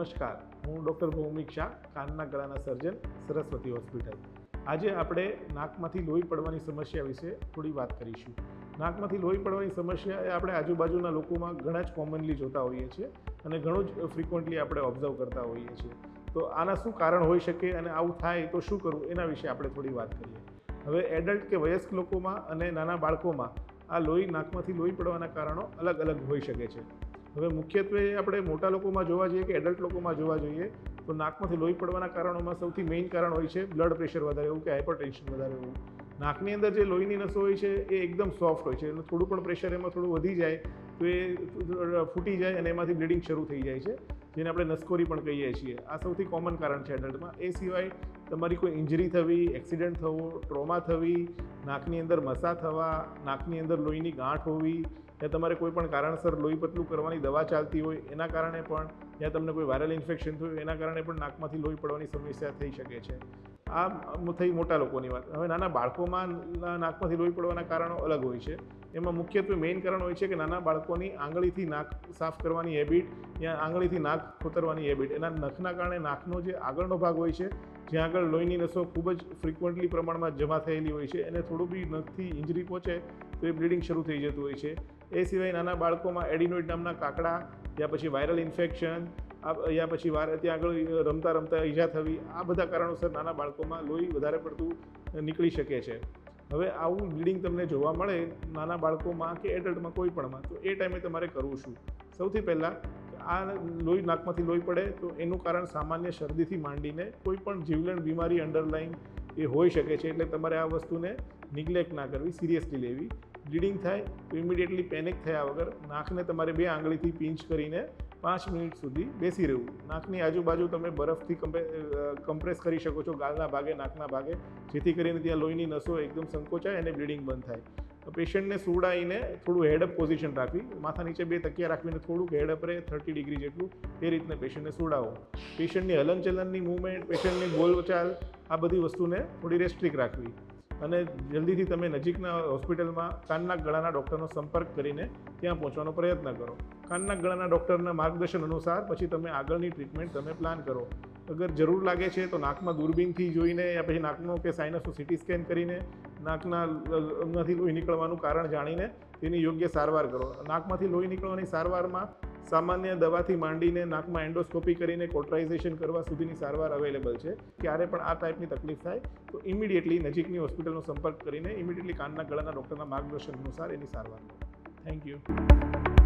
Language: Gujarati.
નમસ્કાર. હું ડૉક્ટર ભૌમિક શાહ, કાનના ગળાના સર્જન, સરસ્વતી હોસ્પિટલ. આજે આપણે નાકમાંથી લોહી પડવાની સમસ્યા વિશે થોડી વાત કરીશું. નાકમાંથી લોહી પડવાની સમસ્યા એ આપણે આજુબાજુના લોકોમાં ઘણા જ કોમનલી જોતા હોઈએ છીએ અને ઘણું જ ફ્રિકવન્ટલી આપણે ઓબ્ઝર્વ કરતા હોઈએ છીએ. તો આના શું કારણ હોઈ શકે અને આવું થાય તો શું કરવું એના વિશે આપણે થોડી વાત કરીએ. હવે એડલ્ટ કે વયસ્ક લોકોમાં અને નાના બાળકોમાં આ લોહી નાકમાંથી લોહી પડવાના કારણો અલગ અલગ હોઈ શકે છે. હવે મુખ્યત્વે આપણે મોટા લોકોમાં જોવા જઈએ કે એડલ્ટ લોકોમાં જોવા જોઈએ, તો નાકમાંથી લોહી પડવાના કારણોમાં સૌથી મેઇન કારણ હોય છે બ્લડ પ્રેશર વધારે હોવું કે હાઇપરટેન્શન વધારે હોવું નાકની અંદર જે લોહીની નસો હોય છે એ એકદમ સોફ્ટ હોય છે, એનું થોડું પણ પ્રેશર એમાં થોડું વધી જાય તો એ ફૂટી જાય અને એમાંથી બ્લીડિંગ શરૂ થઈ જાય છે. જેને આપણે નસકોરી પણ કહીએ છીએ. આ સૌથી કોમન કારણ છે એડલ્ટમાં એ સિવાય તમારી કોઈ ઇન્જરી થવી એક્સિડન્ટ થવો ટ્રોમા થવી, નાકની અંદર મસા થવા, નાકની અંદર લોહીની ગાંઠ હોવી, યા તમારે કોઈ પણ કારણસર લોહી પતલું કરવાની દવા ચાલતી હોય, એના કારણે પણ, યા તમને કોઈ વાયરલ ઇન્ફેક્શન થયું, એના કારણે પણ નાકમાંથી લોહી પડવાની સમસ્યા થઈ શકે છે. આ થઈ મોટા લોકોની વાત. હવે નાના બાળકોમાં નાકમાંથી લોહી પડવાના કારણો અલગ હોય છે. એમાં મુખ્યત્વે મેઇન કારણ હોય છે કે નાના બાળકોની આંગળીથી નાક સાફ કરવાની હેબિટ યા આંગળીથી નાક ખોતરવાની હેબિટ એના નખના કારણે નાકનો જે આગળનો ભાગ હોય છે, જ્યાં આગળ લોહીની નસો ખૂબ જ ફ્રિકવન્ટલી પ્રમાણમાં જમા થયેલી હોય છે, એને થોડું બી નખથી ઇન્જરી પહોંચે તો એ બ્લીડિંગ શરૂ થઈ જતું હોય છે. એ સિવાય નાના બાળકોમાં એડિનોઇડ નામના કાકડા, યા પછી વાયરલ ઇન્ફેક્શન યા પછી વાર ત્યાં આગળ રમતા રમતા ઈજા થવી, આ બધા કારણોસર નાના બાળકોમાં લોહી વધારે પડતું નીકળી શકે છે. હવે આવું બ્લીડિંગ તમને જોવા મળે નાના બાળકોમાં કે એડલ્ટમાં કોઈ પણમાં, તો એ ટાઈમે તમારે કરવું શું? સૌથી પહેલાં આ લોહી નાકમાંથી લોહી પડે, તો એનું કારણ સામાન્ય શરદીથી માંડીને કોઈ પણ જીવલેણ બીમારી અંડરલાઈન એ હોઈ શકે છે, એટલે તમારે આ વસ્તુને નિગ્લેક્ટ ના કરવી સિરિયસલી લેવી. બ્લીડિંગ થાય તો ઇમિડિયેટલી પેનિક થયા વગર નાકને તમારે બે આંગળીથી પિંચ કરીને પાંચ મિનિટ સુધી બેસી રહેવું. નાકની આજુબાજુ તમે બરફથી કમ્પે કમ્પ્રેસ કરી શકો છો. ગાલના ભાગે, નાકના ભાગે. જેથી કરીને ત્યાં લોહીની નસો એકદમ સંકોચાય અને બ્લીડિંગ બંધ થાય. પેશન્ટને સુવડાવીને થોડું હેડઅપ પોઝિશન રાખવી. માથા નીચે બે તકિયા રાખીને થોડુંક હેડઅપ રહે, થર્ટી ડિગ્રી જેટલું. એ રીતને પેશન્ટને સુવડાવો. પેશન્ટની હલનચલનની મૂવમેન્ટ, પેશન્ટની બોલચાલ, આ બધી વસ્તુને થોડી રેસ્ટ્રિક રાખવી. અને જલ્દીથી તમે નજીકના હોસ્પિટલમાં કાનના ગળાના ડૉક્ટરનો સંપર્ક કરીને ત્યાં પહોંચવાનો પ્રયત્ન કરો. કાનના ગળાના ડૉક્ટરના માર્ગદર્શન અનુસાર પછી તમે આગળની ટ્રીટમેન્ટ તમે પ્લાન કરો. અગર જરૂર લાગે છે તો નાકમાં દૂરબીનથી જોઈને યા પછી નાકનો કે સાઇનસનું સિટી સ્કેન કરીને નાકના અંગમાંથી લોહી નીકળવાનું કારણ જાણીને તેની યોગ્ય સારવાર કરો. નાકમાંથી લોહી નીકળવાની સારવારમાં સામાન્ય દવાથી માંડીને નાકમાં એન્ડોસ્કોપી કરીને કોટરાઇઝેશન કરવા સુધીની સારવાર અવેલેબલ છે. ક્યારે પણ આ ટાઈપની તકલીફ થાય તો ઇમિડિયેટલી નજીકની હોસ્પિટલનો સંપર્ક કરીને ઇમિડિયેટલી કાનના ગળાના ડૉક્ટરના માર્ગદર્શન અનુસાર એની સારવાર થેન્ક યુ